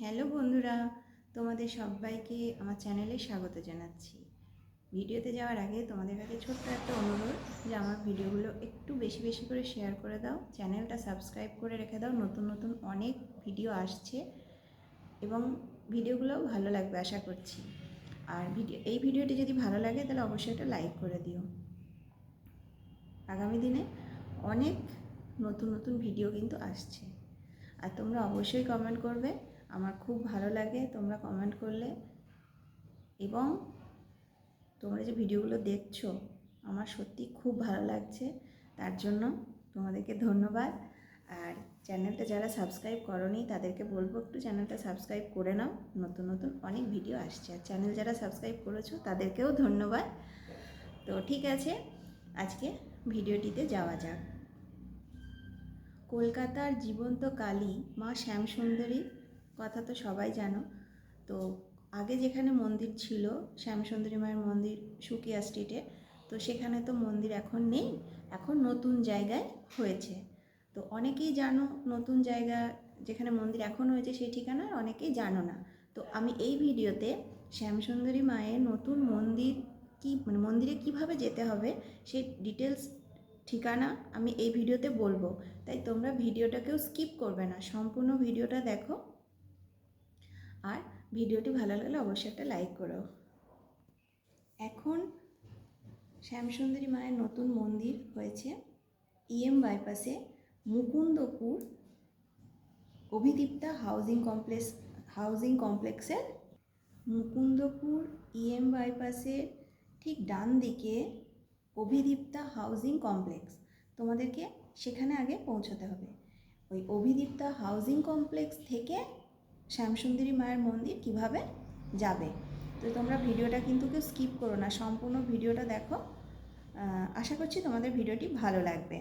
Hello বন্ধুরা, তোমাদের সবাইকে আমার চ্যানেলে স্বাগত জানাচ্ছি। ভিডিওতে যাওয়ার আগে তোমাদের কাছে ছোট্ট একটা অনুরোধ যে আমার ভিডিওগুলো একটু বেশি বেশি করে শেয়ার করে দাও, চ্যানেলটা সাবস্ক্রাইব করে রেখে দাও, নতুন নতুন অনেক ভিডিও আসছে এবং ভিডিওগুলোও ভালো লাগবে আশা করছি। আর ভিডিও, এই ভিডিওটি যদি ভালো লাগে তাহলে অবশ্যই একটা লাইক করে দিও। আগামী দিনে অনেক নতুন নতুন ভিডিও কিন্তু আসছে। আর তোমরা অবশ্যই কমেন্ট করবে আমার খুব ভালো লাগে তোমরা কমেন্ট করলে। এবং তোমরা যে ভিডিওগুলো দেখছ, আমার সত্যি খুব ভালো লাগছে। তার জন্য তোমাদেরকে ধন্যবাদ। আর চ্যানেলটা যারা সাবস্ক্রাইব করনি, তাদেরকে বলব একটু চ্যানেলটা সাবস্ক্রাইব করে নাও। নতুন নতুন অনেক ভিডিও আসছে। আর চ্যানেল যারা সাবস্ক্রাইব করেছ, তাদেরকেও ধন্যবাদ। তো ঠিক আছে, আজকে ভিডিওটিতে যাওয়া যাক। কলকাতার জীবন্ত কালী মা শ্যামসুন্দরী কথা তো সবাই জানো। তো আগে যেখানে মন্দির ছিল, শ্যামসুন্দরী মায়ের মন্দির সুকিয়া স্ট্রিটে, তো সেখানে তো মন্দির এখন নেই, এখন নতুন জায়গায় হয়েছে। তো অনেকেই জানো নতুন জায়গা যেখানে মন্দির এখন হয়েছে সেই ঠিকানা, অনেকেই জানো না। তো আমি এই ভিডিওতে শ্যামসুন্দরী মায়ের নতুন মন্দির কি মানে মন্দিরে কীভাবে যেতে হবে সেই ডিটেলস ঠিকানা আমি এই ভিডিওতে বলব। তাই তোমরা ভিডিওটাকেও স্কিপ করবে না, সম্পূর্ণ ভিডিওটা দেখো। আর ভিডিওটি ভালো লাগলে অবশ্যই একটা লাইক করো। এখন শ্যামসুন্দরী মায়ের নতুন মন্দির হয়েছে EM বাইপাসে Mukundapur Abhidipta housing complex housing কমপ্লেক্সের মুকুন্দপুর ইএম বাইপাসে ঠিক ডান দিকে অভিদীপ্তা হাউজিং কমপ্লেক্স তোমাদেরকে সেখানে আগে পৌঁছতে হবে। ওই অভিদীপ্তা হাউজিং কমপ্লেক্স থেকে শ্যামসুন্দরী মায়ের মন্দির কীভাবে যাবে। তো তোমরা ভিডিওটা কিন্তু কেউ স্কিপ করো না, সম্পূর্ণ ভিডিওটা দেখো। আশা করছি তোমাদের ভিডিওটি ভালো লাগবে।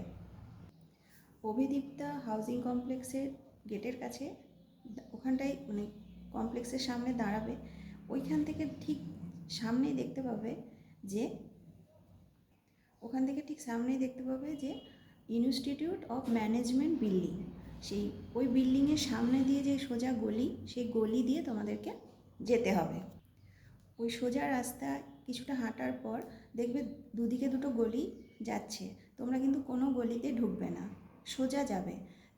অভিদীপ্তা হাউজিং কমপ্লেক্সের গেটের কাছে, ওখানটায় মানে কমপ্লেক্সের সামনে দাঁড়াবে। ওইখান থেকে ঠিক সামনেই দেখতে পাবে যে, ওখান থেকে ঠিক সামনেই দেখতে পাবে যে ইনস্টিটিউট অফ ম্যানেজমেন্ট বিল্ডিং। সেই ওই বিল্ডিংয়ের সামনে দিয়ে যে সোজা গলি, সেই গলি দিয়ে তোমাদেরকে যেতে হবে। ওই সোজা রাস্তা কিছুটা হাঁটার পর দেখবে দুদিকে দুটো গলি যাচ্ছে। তোমরা কিন্তু কোনো গলিতে ঢুকবে না, সোজা যাবে।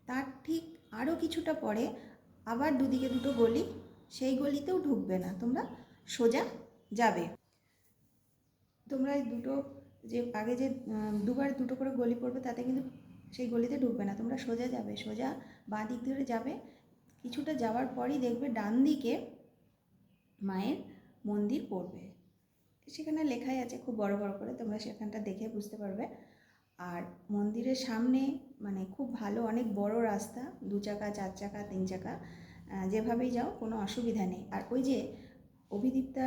তার ঠিক আরও কিছুটা পরে আবার দুদিকে দুটো গলি, সেই গলিতেও ঢুকবে না, তোমরা সোজা যাবে। তোমরা দুটো যে, আগে যে দুবার দুটো করে গলি পড়বে, তাতে কিন্তু সেই গলিতে ঢুকবে না। তোমরা সোজা যাবে, সোজা বাঁ দিক ধরে যাবে। কিছুটা যাওয়ার পরই দেখবে ডান দিকে মায়ের মন্দির পড়বে। সেখানে লেখাই আছে খুব বড় বড় করে, তোমরা সেখানটা দেখে বুঝতে পারবে। আর মন্দিরের সামনে মানে খুব ভালো, অনেক বড় রাস্তা, দু চাকা, চার চাকা, তিন চাকা যেভাবেই যাও কোনো অসুবিধা নেই। আর ওই যে অভিদীপ্তা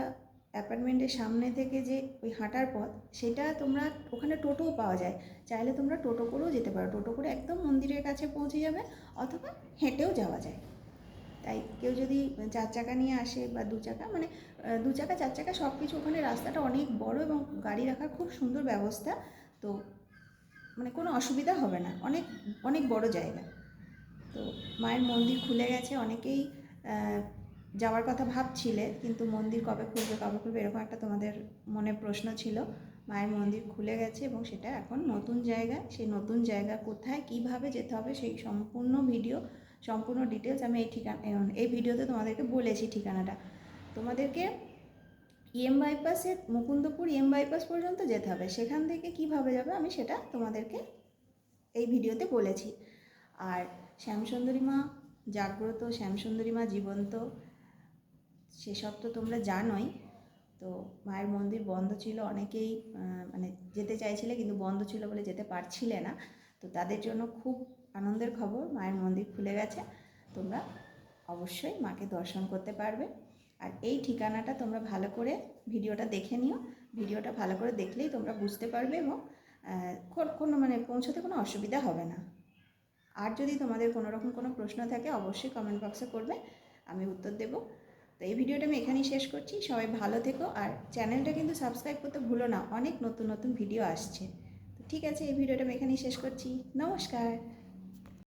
অ্যাপার্টমেন্টের সামনে থেকে যে ওই হাঁটার পথ, সেটা তোমরা ওখানে টোটোও পাওয়া যায়। চাইলে তোমরা টোটো করেও যেতে পারো। টোটো করে একদম মন্দিরের কাছে পৌঁছে যাবে অথবা হেঁটেও যাওয়া যায়। তাই কেউ যদি চার চাকা নিয়ে আসে বা দু চাকা মানে দু চাকা, চার চাকা সব কিছু ওখানে রাস্তাটা অনেক বড় এবং গাড়ি রাখার খুব সুন্দর ব্যবস্থা। তো মানে কোনো অসুবিধা হবে না। অনেক অনেক বড় জায়গা। তো মায়ের মন্দির খুলে গেছে। অনেকেই যাওয়ার কথা ভাবছিলে, কিন্তু মন্দির কবে খুলবে কবে খুলবে, এরকম একটা তোমাদের মনে প্রশ্ন ছিল। মায়ের মন্দির খুলে গেছে এবং সেটা এখন নতুন জায়গা। সেই নতুন জায়গা কোথায়, কীভাবে যেতে হবে, সেই সম্পূর্ণ ভিডিও, সম্পূর্ণ ডিটেলস আমি এই ঠিকানা, এই ভিডিওতে তোমাদেরকে বলেছি ঠিকানাটা। তোমাদেরকে ইএম বাইপাসে মুকুন্দপুর ইএম বাইপাস পর্যন্ত যেতে হবে। সেখান থেকে কীভাবে যাবে আমি সেটা তোমাদেরকে এই ভিডিওতে বলেছি। আর শ্যামসুন্দরী মা জাগ্রত, শ্যামসুন্দরী মা জীবন্ত সেসব তো তোমরা জানোই। তো মায়ের মন্দির বন্ধ ছিল, অনেকেই মানে যেতে চাইছিলে কিন্তু বন্ধ ছিল বলে যেতে পারছিলে না। তো তাদের জন্য খুব আনন্দের খবর, মায়ের মন্দির খুলে গেছে। তোমরা অবশ্যই মাকে দর্শন করতে পারবে। আর এই ঠিকানাটা তোমরা ভালো করে ভিডিওটা দেখে নিও। ভিডিওটা ভালো করে দেখলেই তোমরা বুঝতে পারবে এবং কোনো মানে পৌঁছতে কোনো অসুবিধা হবে না। আর যদি তোমাদের কোনো রকম কোনো প্রশ্ন থাকে, অবশ্যই কমেন্ট বক্সে করবে। আমি উত্তর দেব। তো এই ভিডিওটা আমি এখানেই শেষ করছি। সবাই ভালো থেকো আর চ্যানেলটা কিন্তু সাবস্ক্রাইব করতে ভুলো না, অনেক নতুন নতুন ভিডিও আসছে। তো ঠিক আছে, এই ভিডিওটা আমি এখানেই শেষ করছি। নমস্কার।